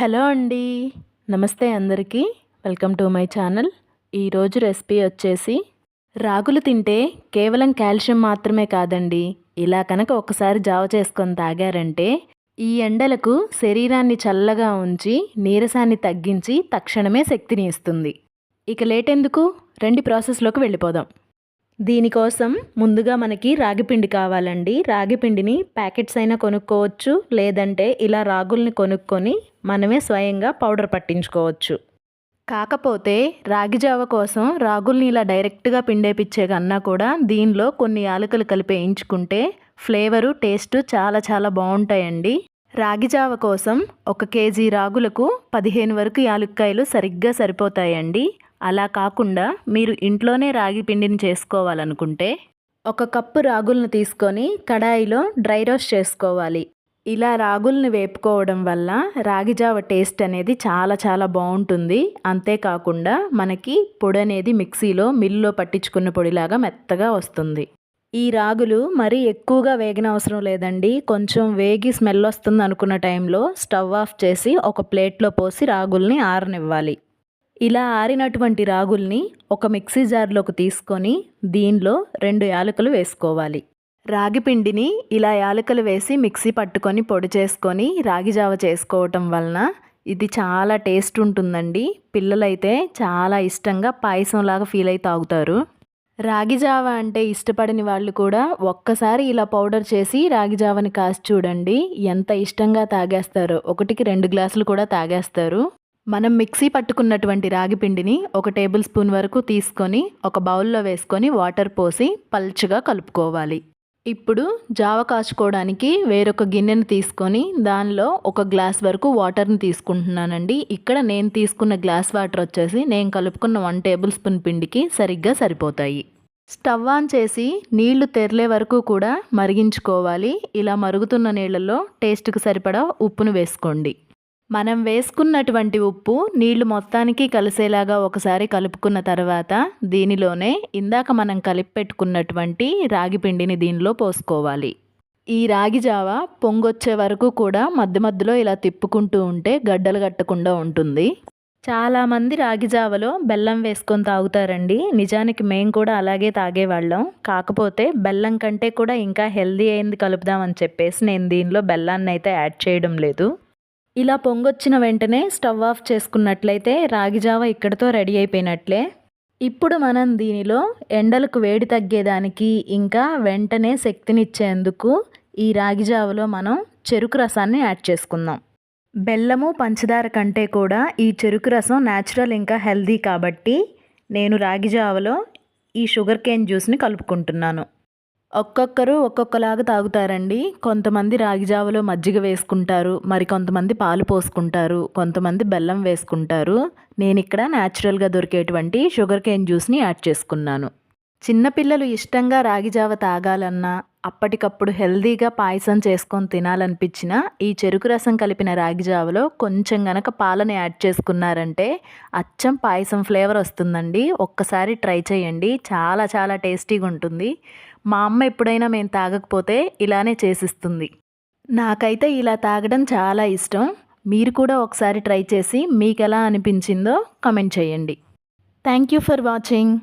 Hello అండి. నమస్తే అందరికీ. Welcome to my channel. ఈరోజు రెసిపీ వచ్చేసి రాగులు తింటే కేవలం కాల్షియం మాత్రమే కాదండి. ఇలా కనుక ఒకసారి జావ చేసుకొని తాగారంటే ఈ ఎండలకు శరీరాన్ని చల్లగా ఉంచి నీరసాన్ని తగ్గించి తక్షణమే శక్తిని ఇస్తుంది. ఇక లేటెందుకు రెండు ప్రాసెస్లోకి వెళ్ళిపోదాం. దీనికోసం ముందుగా మనకి రాగిపిండి కావాలండి. రాగిపిండిని ప్యాకెట్స్ అయినా కొనుక్కోవచ్చు లేదంటే ఇలా రాగుల్ని కొనుక్కొని మనమే స్వయంగా పౌడర్ పట్టించుకోవచ్చు. కాకపోతే రాగి జావ కోసం రాగుల్ని ఇలా డైరెక్ట్గా పిండేపిచ్చే కన్నా కూడా దీనిలో కొన్ని యాలకులు కలిపి వేయించుకుంటే ఫ్లేవరు టేస్ట్ చాలా చాలా బాగుంటాయండి. రాగి జావ కోసం ఒక కేజీ రాగులకు పదిహేను వరకు యాలుక్కాయలు సరిగ్గా సరిపోతాయండి. అలా కాకుండా మీరు ఇంట్లోనే రాగి పిండిని చేసుకోవాలనుకుంటే ఒక కప్పు రాగులను తీసుకొని కడాయిలో డ్రై రోస్ట్ చేసుకోవాలి. ఇలా రాగుల్ని వేపుకోవడం వల్ల రాగిజావ టేస్ట్ అనేది చాలా చాలా బాగుంటుంది. అంతేకాకుండా మనకి పొడి అనేది మిక్సీలో మిల్లులో పట్టించుకున్న పొడిలాగా మెత్తగా వస్తుంది. ఈ రాగులు మరీ ఎక్కువగా వేగిన అవసరం లేదండి. కొంచెం వేగి స్మెల్ వస్తుంది అనుకున్న టైంలో స్టవ్ ఆఫ్ చేసి ఒక ప్లేట్లో పోసి రాగుల్ని ఆరనివ్వాలి. ఇలా ఆరినటువంటి రాగుల్ని ఒక మిక్సీ జార్లోకి తీసుకొని దీనిలో రెండు యాలకులు వేసుకోవాలి. రాగి పిండిని ఇలా యాలకులు వేసి మిక్సీ పట్టుకొని పొడి చేసుకొని రాగి జావ చేసుకోవటం వలన ఇది చాలా టేస్ట్ ఉంటుందండి. పిల్లలైతే చాలా ఇష్టంగా పాయసంలాగా ఫీల్ అయి తాగుతారు. రాగి జావ అంటే ఇష్టపడని వాళ్ళు కూడా ఒక్కసారి ఇలా పౌడర్ చేసి రాగి జావని కాసి చూడండి ఎంత ఇష్టంగా తాగేస్తారో. ఒకటికి రెండు గ్లాసులు కూడా తాగేస్తారు. మనం మిక్సీ పట్టుకున్నటువంటి రాగి పిండిని ఒక టేబుల్ స్పూన్ వరకు తీసుకొని ఒక బౌల్లో వేసుకొని వాటర్ పోసి పల్చగా కలుపుకోవాలి. ఇప్పుడు జావ కాచుకోవడానికి వేరొక గిన్నెను తీసుకొని దానిలో ఒక గ్లాస్ వరకు వాటర్ని తీసుకుంటున్నానండి. ఇక్కడ నేను తీసుకున్న గ్లాస్ వాటర్ వచ్చేసి నేను కలుపుకున్న వన్ టేబుల్ స్పూన్ పిండికి సరిగ్గా సరిపోతాయి. స్టవ్ ఆన్ చేసి నీళ్ళు తెరలే వరకు కూడా మరిగించుకోవాలి. ఇలా మరుగుతున్న నీళ్ళల్లో టేస్ట్కి సరిపడా ఉప్పును వేసుకోండి. మనం వేసుకున్నటువంటి ఉప్పు నీళ్ళు మొత్తానికి కలిసేలాగా ఒకసారి కలుపుకున్న తర్వాత దీనిలోనే ఇందాక మనం కలిపి పెట్టుకున్నటువంటి రాగి పిండిని దీనిలో పోసుకోవాలి. ఈ రాగి జావ పొంగొచ్చే వరకు కూడా మధ్య మధ్యలో ఇలా తిప్పుకుంటూ ఉంటే గడ్డలు కట్టకుండా ఉంటుంది. చాలామంది రాగి జావలో బెల్లం వేసుకొని తాగుతారండి. నిజానికి మేము కూడా అలాగే తాగేవాళ్ళం. కాకపోతే బెల్లం కంటే కూడా ఇంకా హెల్దీ అయింది కలుపుదామని చెప్పేసి నేను దీనిలో బెల్లాన్ని అయితే యాడ్ చేయడం లేదు. ఇలా పొంగొచ్చిన వెంటనే స్టవ్ ఆఫ్ చేసుకున్నట్లయితే రాగిజావ ఇక్కడితో రెడీ అయిపోయినట్లే. ఇప్పుడు మనం దీనిలో ఎండలకు వేడి తగ్గేదానికి ఇంకా వెంటనే శక్తినిచ్చేందుకు ఈ రాగిజావలో మనం చెరుకు రసాన్ని యాడ్ చేసుకుందాం. బెల్లము పంచదార కంటే కూడా ఈ చెరుకు రసం న్యాచురల్ ఇంకా హెల్దీ కాబట్టి నేను రాగిజావలో ఈ షుగర్ కేన్ జ్యూస్ని కలుపుకుంటున్నాను. ఒక్కొక్కరు ఒక్కొక్కలాగా తాగుతారండి. కొంతమంది రాగిజావలో మజ్జిగ వేసుకుంటారు. మరి కొంతమంది పాలు పోసుకుంటారు. కొంతమంది బెల్లం వేసుకుంటారు. నేను ఇక్కడ న్యాచురల్గా దొరికేటువంటి షుగర్ కేన్ జ్యూస్ని యాడ్ చేసుకున్నాను. చిన్నపిల్లలు ఇష్టంగా రాగిజావ తాగాలన్నా అప్పటికప్పుడు హెల్దీగా పాయసం చేసుకొని తినాలనిపించిన ఈ చెరుకు రసం కలిపిన రాగిజావలో కొంచెం గనక పాలను యాడ్ చేసుకున్నారంటే అచ్చం పాయసం ఫ్లేవర్ వస్తుందండి. ఒక్కసారి ట్రై చేయండి. చాలా చాలా టేస్టీగా ఉంటుంది మా అమ్మ ఎప్పుడైనా మేము తాగకపోతే ఇలానే చేసిస్తుంది. నాకైతే ఇలా తాగడం చాలా ఇష్టం. మీరు కూడా ఒకసారి ట్రై చేసి మీకు ఎలా అనిపించిందో కమెంట్ చేయండి. Thank you for watching.